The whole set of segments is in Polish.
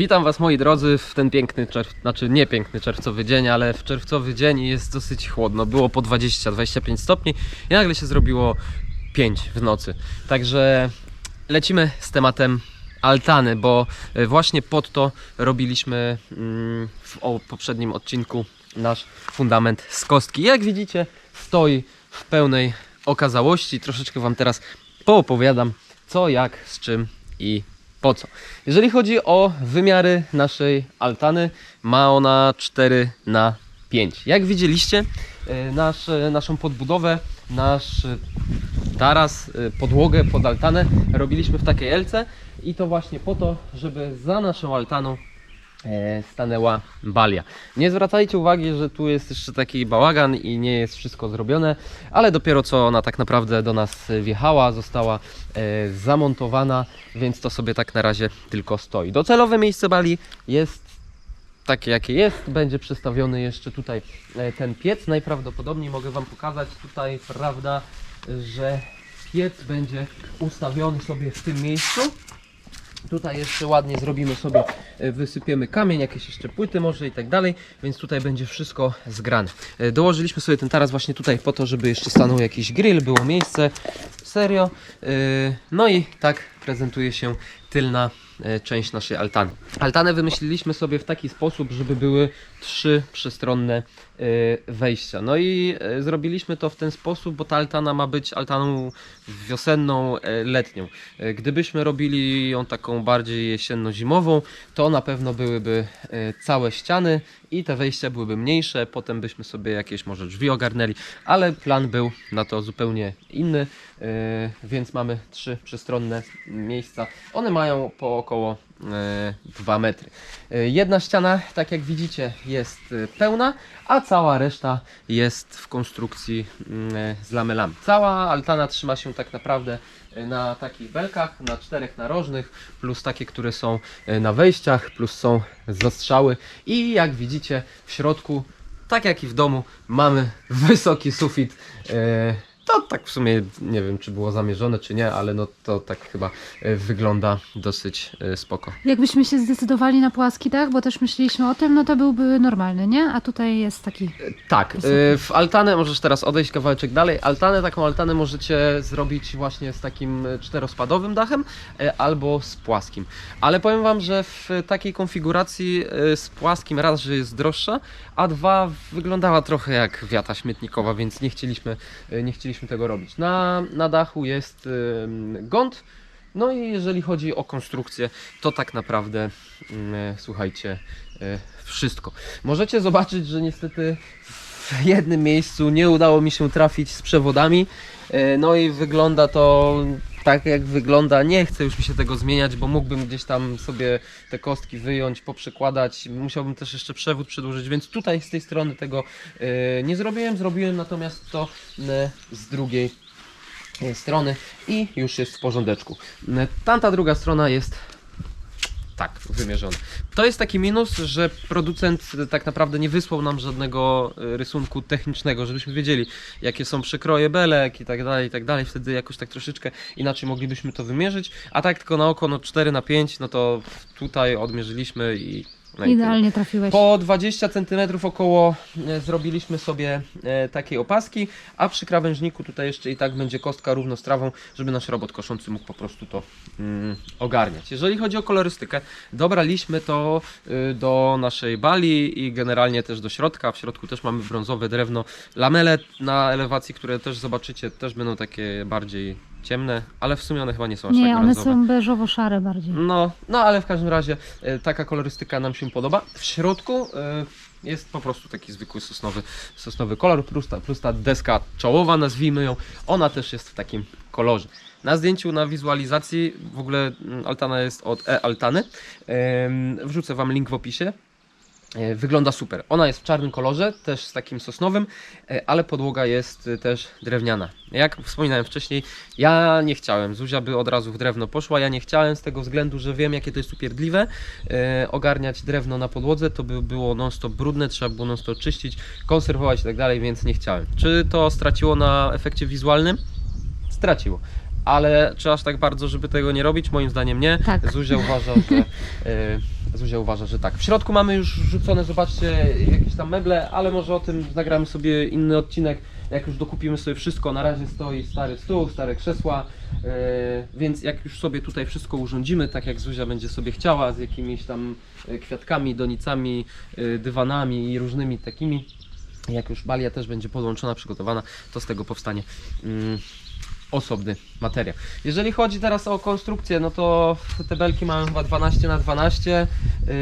Witam Was moi drodzy w ten piękny czerw... znaczy nie piękny czerwcowy dzień, ale w czerwcowy dzień jest dosyć chłodno. Było po 20-25 stopni i nagle się zrobiło 5 w nocy. Także lecimy z tematem altany, bo e, właśnie pod to robiliśmy mm, w poprzednim odcinku nasz fundament z kostki. Jak widzicie stoi w pełnej okazałości. Troszeczkę Wam teraz poopowiadam co, jak, z czym i po co. Jeżeli chodzi o wymiary naszej altany, ma ona 4 na 5. Jak widzieliście, e, nasz, e, naszą podbudowę, nasz e, taras, podłogę pod altanę robiliśmy w takiej elce i to właśnie po to, żeby za naszą altaną stanęła balia. Nie zwracajcie uwagi, że tu jest jeszcze taki bałagan i nie jest wszystko zrobione, ale dopiero co ona tak naprawdę do nas wjechała, została e, zamontowana, więc to sobie tak na razie tylko stoi. Docelowe miejsce bali jest takie jakie jest, będzie przestawiony jeszcze tutaj e, ten piec. Najprawdopodobniej mogę Wam pokazać tutaj, prawda, że piec będzie ustawiony sobie w tym miejscu. Tutaj jeszcze ładnie zrobimy sobie, e, wysypiemy kamień, jakieś jeszcze płyty może i tak dalej, więc tutaj będzie wszystko zgrane. E, Dołożyliśmy sobie ten taras właśnie tutaj po to, żeby jeszcze stanął jakiś grill, było miejsce, serio. E, No i tak prezentuje się tylna część naszej altany. Altanę wymyśliliśmy sobie w taki sposób, żeby były trzy przestronne wejścia. No i e, zrobiliśmy to w ten sposób, bo ta altana ma być altaną wiosenną, e, letnią. Gdybyśmy robili ją taką bardziej jesienno-zimową, to na pewno byłyby całe ściany i te wejścia byłyby mniejsze, potem byśmy sobie jakieś może drzwi ogarnęli, ale plan był na to zupełnie inny, więc mamy trzy przestronne miejsca. One mają po około 2 metry. E, Jedna ściana, tak jak widzicie, jest e, pełna, a cała reszta jest w konstrukcji mm, e, z lamelami. Cała altana trzyma się tak naprawdę e, na takich belkach, na czterech narożnych, plus takie, które są e, na wejściach, plus są zastrzały i jak widzicie w środku, tak jak i w domu, mamy wysoki sufit. E, To tak w sumie nie wiem, czy było zamierzone, czy nie, ale no to tak chyba e, wygląda dosyć e, spoko. Jakbyśmy się zdecydowali na płaski dach, bo też myśleliśmy o tym, no to byłby normalny, nie? A tutaj jest taki. Tak, Wysoki. y, w altanę możesz teraz odejść kawałeczek dalej. Altanę, taką altanę możecie zrobić właśnie z takim czterospadowym dachem albo z płaskim. Ale powiem Wam, że w takiej konfiguracji z płaskim raz, że jest droższa, a dwa wyglądała trochę jak wiata śmietnikowa, więc nie chcieliśmy, nie chcieliśmy tego robić. Na, na dachu jest y, gąd. No i jeżeli chodzi o konstrukcję, to tak naprawdę, słuchajcie, y, wszystko. Możecie zobaczyć, że niestety w jednym miejscu nie udało mi się trafić z przewodami. E, No i wygląda to tak jak wygląda. Nie chcę już mi się tego zmieniać, bo mógłbym gdzieś tam sobie te kostki wyjąć, poprzykładać. Musiałbym też jeszcze przewód przedłużyć, więc tutaj z tej strony tego e, nie zrobiłem. Zrobiłem natomiast to e, z drugiej e, strony i już jest w porządeczku. Tamta druga strona jest tak, wymierzone. To jest taki minus, że producent tak naprawdę nie wysłał nam żadnego e, rysunku technicznego, żebyśmy wiedzieli, jakie są przekroje belek i tak dalej, i tak dalej. Wtedy jakoś tak troszeczkę inaczej moglibyśmy to wymierzyć. A tak tylko na oko, no 4 na 5, no to tutaj odmierzyliśmy i. Idealnie trafiłeś. Po 20 cm około e, zrobiliśmy sobie e, takiej opaski, a przy krawężniku tutaj jeszcze i tak będzie kostka równo z trawą, żeby nasz robot koszący mógł po prostu to mm, ogarniać. Jeżeli chodzi o kolorystykę, dobraliśmy to y, do naszej bali i generalnie też do środka. W środku też mamy brązowe drewno, lamele na elewacji, które też zobaczycie, też będą takie bardziej ciemne, ale w sumie one chyba nie są aż Nie, tak one brązowe. są beżowo-szare bardziej. No, no ale w każdym razie e, taka kolorystyka nam się podoba. W środku e, jest po prostu taki zwykły sosnowy, sosnowy kolor, plus ta, plus ta deska czołowa, nazwijmy ją, ona też jest w takim kolorze. Na zdjęciu, na wizualizacji, w ogóle mm, altana jest od e-altany. Em, Wrzucę Wam link w opisie. E, Wygląda super. Ona jest w czarnym kolorze, też z takim sosnowym, e, ale podłoga jest e, też drewniana. Jak wspominałem wcześniej, ja nie chciałem. Zuzia by od razu w drewno poszła. Ja nie chciałem z tego względu, że wiem, jakie to jest upierdliwe. Ogarniać drewno na podłodze to by było non-stop brudne, trzeba było non-stop czyścić, konserwować i tak dalej, więc nie chciałem. Czy to straciło na efekcie wizualnym? Straciło. Ale czy aż tak bardzo, żeby tego nie robić? Moim zdaniem nie. Tak. Zuzia uważa, że e, Zuzia uważa, że tak. W środku mamy już rzucone, zobaczcie, jakieś tam meble, ale może o tym nagramy sobie inny odcinek, jak już dokupimy sobie wszystko. Na razie stoi stary stół, stare krzesła, yy, więc jak już sobie tutaj wszystko urządzimy, tak jak Zuzia będzie sobie chciała, z jakimiś tam e, kwiatkami, donicami, yy, dywanami i różnymi takimi, jak już balia też będzie podłączona, przygotowana, to z tego powstanie mm, osobny materiał. Jeżeli chodzi teraz o konstrukcję, no to te belki mają chyba 12 na 12 yy,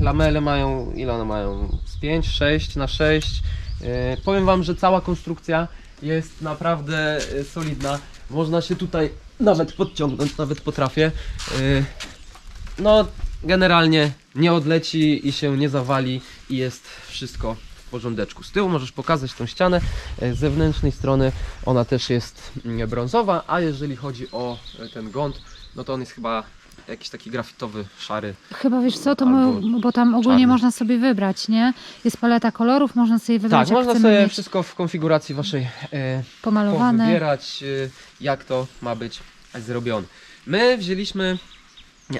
lamele mają, ile one mają? Z 5, 6 na 6 yy, powiem Wam, że cała konstrukcja jest naprawdę yy, solidna. Można się tutaj nawet podciągnąć, nawet potrafię. Yy, no, generalnie nie odleci i się nie zawali i jest wszystko porządeczku. Z tyłu możesz pokazać tą ścianę. E, Z zewnętrznej strony ona też jest mm, brązowa, a jeżeli chodzi o e, ten gąd, no to on jest chyba jakiś taki grafitowy, szary. Chyba wiesz co, to my, bo tam ogólnie czarny. można sobie wybrać, nie? Jest paleta kolorów, można sobie wybrać, Tak, można sobie mieć wszystko w konfiguracji waszej e, pomalowane. wybierać, jak to ma być zrobione. My wzięliśmy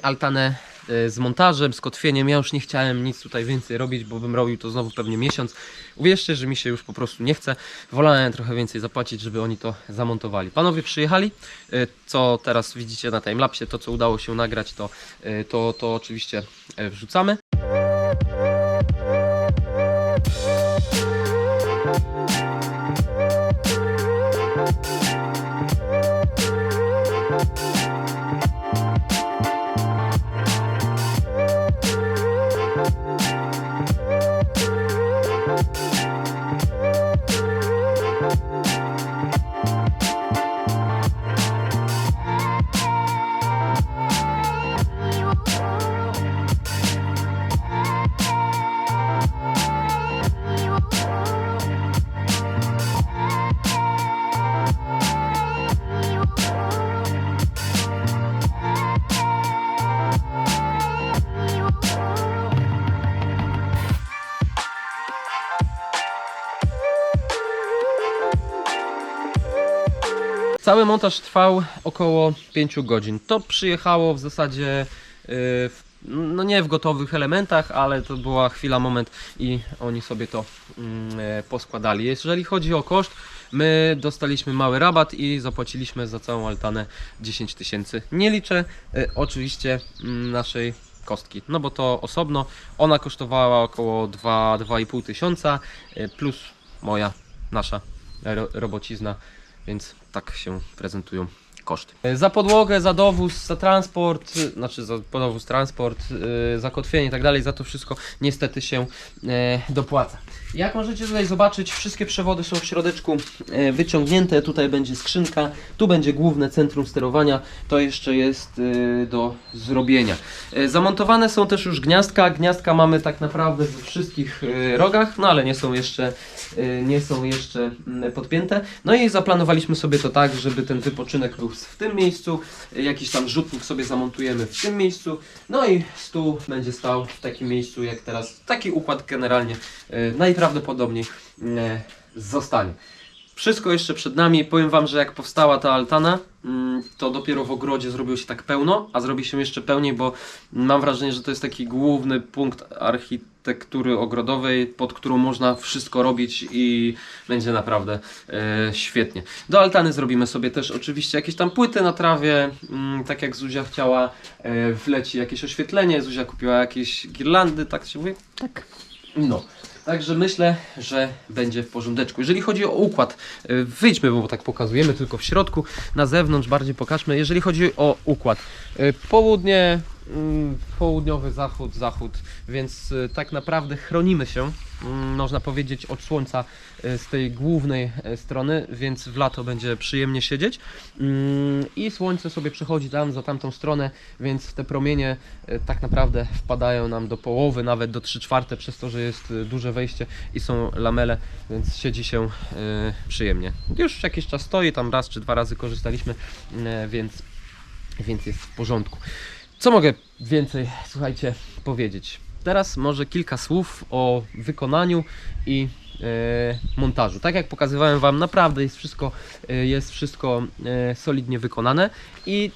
altanę e, z montażem, z kotwieniem. Ja już nie chciałem nic tutaj więcej robić, bo bym robił to znowu pewnie miesiąc. Uwierzcie, że mi się już po prostu nie chce. Wolałem trochę więcej zapłacić, żeby oni to zamontowali. Panowie przyjechali, e, co teraz widzicie na timelapsie, to co udało się nagrać, to, e, to, to oczywiście e, wrzucamy. Cały montaż trwał około 5 godzin. To przyjechało w zasadzie yy, w, no nie w gotowych elementach, ale to była chwila, moment i oni sobie to mm, e, poskładali. Jeżeli chodzi o koszt, my dostaliśmy mały rabat i zapłaciliśmy za całą altanę 10 tysięcy. Nie liczę e, oczywiście mm, naszej kostki, no bo to osobno. Ona kosztowała około 2-2,5 tysiąca e, plus moja, nasza ro, robocizna więc tak się prezentują koszty. Za podłogę, za dowóz, za transport, y, znaczy za podowóz, transport, yy, za kotwienie i tak dalej, za to wszystko niestety się e, dopłaca. Jak możecie tutaj zobaczyć, wszystkie przewody są w środeczku e, wyciągnięte. Tutaj będzie skrzynka, tu będzie główne centrum sterowania. To jeszcze jest e, do zrobienia. E, zamontowane są też już gniazdka. Gniazdka mamy tak naprawdę we wszystkich e, rogach, no ale nie są jeszcze, e, nie są jeszcze mm, podpięte. No i zaplanowaliśmy sobie to tak, żeby ten wypoczynek był w tym miejscu, jakiś tam rzutnik sobie zamontujemy w tym miejscu, no i stół będzie stał w takim miejscu jak teraz. Taki układ generalnie e, najprawdopodobniej e, zostanie. Wszystko jeszcze przed nami. Powiem Wam, że jak powstała ta altana, mm, to dopiero w ogrodzie zrobiło się tak pełno, a zrobi się jeszcze pełniej, bo mam wrażenie, że to jest taki główny punkt architektury ogrodowej, pod którą można wszystko robić i będzie naprawdę e, świetnie. Do altany zrobimy sobie też oczywiście jakieś tam płyty na trawie, mm, tak jak Zuzia chciała, e, wleci jakieś oświetlenie, Zuzia kupiła jakieś girlandy, tak się mówi? Tak. No. Także myślę, że będzie w porządeczku. Jeżeli chodzi o układ, y, wyjdźmy, bo tak pokazujemy tylko w środku, na zewnątrz bardziej pokażmy. Jeżeli chodzi o układ, y, południe, południowy zachód, zachód, więc y, tak naprawdę chronimy się, mm, można powiedzieć, od słońca y, z tej głównej y, strony, więc w lato będzie przyjemnie siedzieć. I słońce sobie przechodzi tam, za tamtą stronę, więc te promienie y, tak naprawdę wpadają nam do połowy, nawet do 3 czwarte, przez to, że jest y, duże wejście i są lamele, więc siedzi się y, przyjemnie. Już jakiś czas stoi, tam raz czy dwa razy korzystaliśmy, y, więc, więc jest w porządku. Co mogę więcej, słuchajcie, powiedzieć? Teraz może kilka słów o wykonaniu i e, montażu. Tak jak pokazywałem Wam, naprawdę jest wszystko, e, jest wszystko e, solidnie wykonane i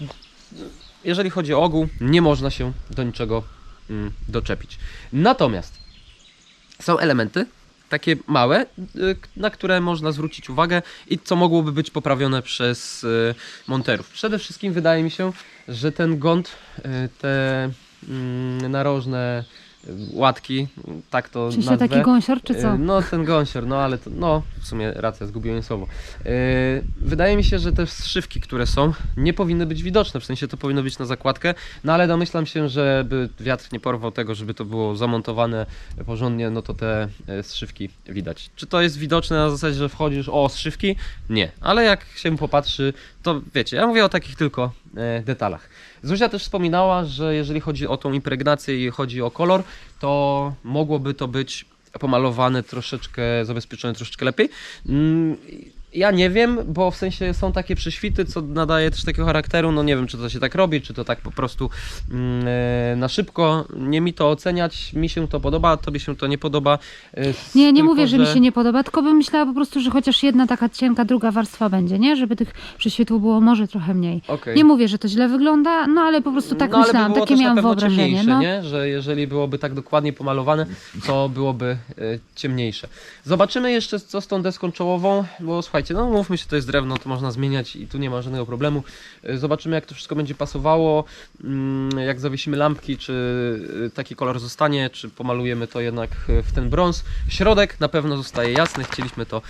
jeżeli chodzi o ogół, nie można się do niczego mm, doczepić. Natomiast są elementy, takie małe, y, na które można zwrócić uwagę i co mogłoby być poprawione przez y, monterów. Przede wszystkim wydaje mi się, że ten gąd, y, te mm, narożne łatki, tak to Czy się nazwę. taki gąsior, czy co? Y, No, ten gąsior, no ale to, no, w sumie racja, zgubiłem słowo. Y, Wydaje mi się, że te zszywki, które są, nie powinny być widoczne, w sensie to powinno być na zakładkę, no ale domyślam się, żeby wiatr nie porwał tego, żeby to było zamontowane porządnie, no to te e, zszywki widać. Czy to jest widoczne na zasadzie, że wchodzisz, o, zszywki? Nie, ale jak się popatrzy, to wiecie, ja mówię o takich tylko e, detalach. Zuzia też wspominała, że jeżeli chodzi o tą impregnację i chodzi o kolor, to mogłoby to być pomalowane troszeczkę, zabezpieczone troszeczkę lepiej. Ja nie wiem, bo w sensie są takie prześwity, co nadaje też takiego charakteru. No nie wiem, czy to się tak robi, czy to tak po prostu e, na szybko. Nie mi to oceniać. Mi się to podoba, tobie się to nie podoba. S- Nie, nie tylko, mówię, że mi się nie podoba, tylko bym myślała po prostu, że chociaż jedna taka cienka, druga warstwa będzie, nie? Żeby tych prześwietłów było może trochę mniej. Okej. Nie mówię, że to źle wygląda, no ale po prostu tak no, myślałam, było takie miałam wyobrażenie. ciemniejsze, No. nie? Że jeżeli byłoby tak dokładnie pomalowane, to byłoby e, ciemniejsze. Zobaczymy jeszcze co z tą deską czołową, bo słuchajcie, no mówmy się, to jest drewno, to można zmieniać i tu nie ma żadnego problemu. E, Zobaczymy jak to wszystko będzie pasowało, mm, jak zawiesimy lampki, czy e, taki kolor zostanie, czy pomalujemy to jednak e, w ten brąz. Środek na pewno zostaje jasny, chcieliśmy to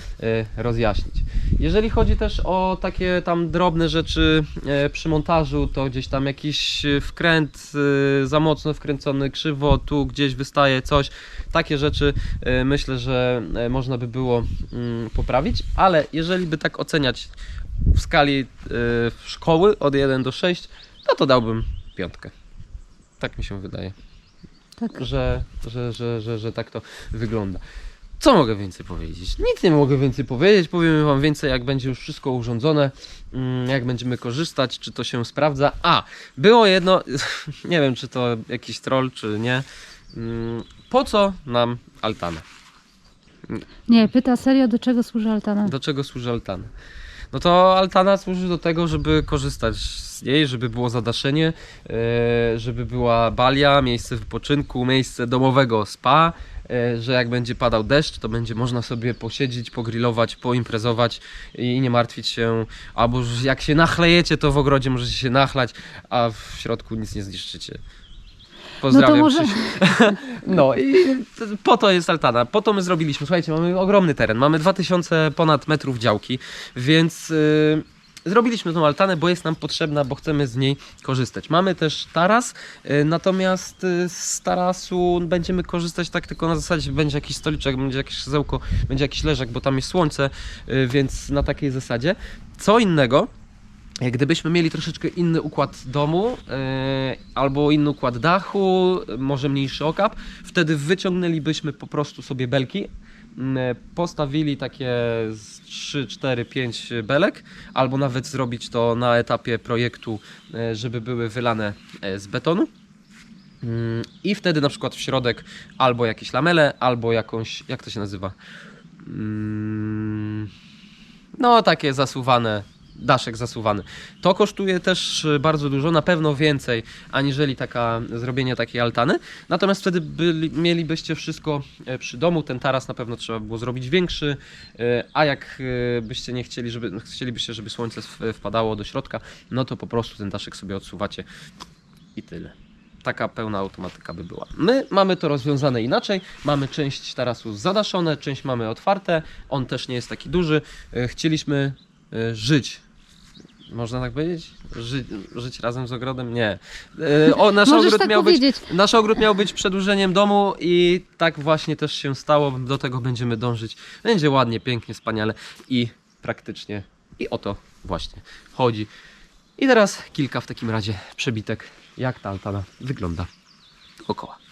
rozjaśnić. Jeżeli chodzi też o takie tam drobne rzeczy przy montażu, to gdzieś tam jakiś wkręt za mocno wkręcony, krzywo, tu gdzieś wystaje coś. Takie rzeczy myślę, że można by było mm, poprawić, ale jeżeli by tak oceniać w skali e, szkoły od 1 do 6, no to dałbym piątkę. Tak mi się wydaje Tak. że, że, że, że, że tak to wygląda. Co mogę więcej powiedzieć? Nic nie mogę więcej powiedzieć. Powiem Wam więcej, jak będzie już wszystko urządzone, mm, jak będziemy korzystać, czy to się sprawdza. A, było jedno, nie wiem, czy to jakiś troll, czy nie. Mm, Po co nam altana? Nie, pyta serio, do czego służy altana? Do czego służy altana? No to altana służy do tego, żeby korzystać z niej, żeby było zadaszenie, e, żeby była balia, miejsce wypoczynku, miejsce domowego spa, e, że jak będzie padał deszcz, to będzie można sobie posiedzieć, pogrillować, poimprezować i nie martwić się, albo jak się nachlejecie, to w ogrodzie możecie się nachlać, a w środku nic nie zniszczycie. No Pozdrawiam. to może. No i po to jest altana. Po to my zrobiliśmy. Słuchajcie, mamy ogromny teren. Mamy 2000 ponad metrów działki, więc yy, zrobiliśmy tą altanę, bo jest nam potrzebna, bo chcemy z niej korzystać. Mamy też taras, yy, natomiast yy, z tarasu będziemy korzystać tak tylko na zasadzie, będzie jakiś stoliczek, będzie jakieś krzesełko, będzie jakiś leżak, bo tam jest słońce, yy, więc na takiej zasadzie. Co innego, Gdybyśmy mieli troszeczkę inny układ domu yy, albo inny układ dachu, może mniejszy okap, wtedy wyciągnęlibyśmy po prostu sobie belki, yy, postawili takie z 3, 4, 5 belek, albo nawet zrobić to na etapie projektu, yy, żeby były wylane yy, z betonu. Mm, I wtedy na przykład w środek albo jakieś lamele, albo jakąś, jak to się nazywa? Mm, No, takie zasuwane, daszek zasuwany. To kosztuje też y, bardzo dużo, na pewno więcej, aniżeli taka, zrobienie takiej altany. Natomiast wtedy byli, mielibyście wszystko e, przy domu. Ten taras na pewno trzeba było zrobić większy, e, a jak e, byście nie chcieli, żeby, chcielibyście, żeby słońce wpadało do środka, no to po prostu ten daszek sobie odsuwacie i tyle. Taka pełna automatyka by była. My mamy to rozwiązane inaczej. Mamy część tarasu zadaszone, część mamy otwarte. On też nie jest taki duży. E, Chcieliśmy e, żyć. Można tak powiedzieć? Ży, żyć razem z ogrodem? Nie. E, O, nasz możesz ogród tak miał być. Nasz ogród miał być przedłużeniem domu i tak właśnie też się stało. Do tego będziemy dążyć. Będzie ładnie, pięknie, wspaniale i praktycznie. I o to właśnie chodzi. I teraz kilka w takim razie przebitek, jak ta altana wygląda dookoła.